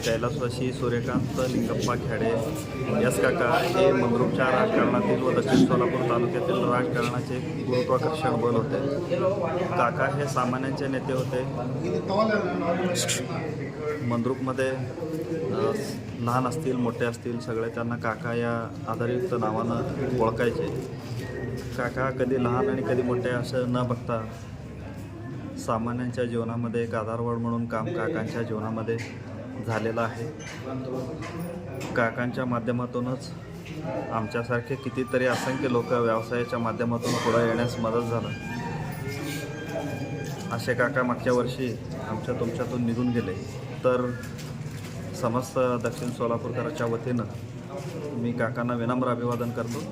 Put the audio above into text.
तशी सूर्यकांत लिंगप्पा खेडे यस काका हे मंद्रुपच्या राजकारणातील व दक्षिण सोलापूर तालुक्यातील राजकारणाचे गुरुत्वाकर्षण बल होते. काका हे सामान्यांचे नेते होते. मंद्रुपमध्ये लहान असतील मोठे असतील सगळे त्यांना काका या आधारयुक्त नावानं ओळखायचे. काका कधी लहान आणि कधी मोठे असं न बघता सामान्यांच्या जीवनामध्ये एक आधारवड म्हणून काम काकांच्या जीवनामध्ये झालेला आहे. काकांच्या माध्यमातूनच आमच्यासारखे कितीतरी असंख्य लोक व्यवसायाच्या माध्यमातून पुढे येण्यास मदत झाला. असे काका मागच्या वर्षी आमच्या तुमच्यातून निघून गेले. तर समस्त दक्षिण सोलापूरकरच्या वतीनं मी काकांना विनम्र अभिवादन करतो.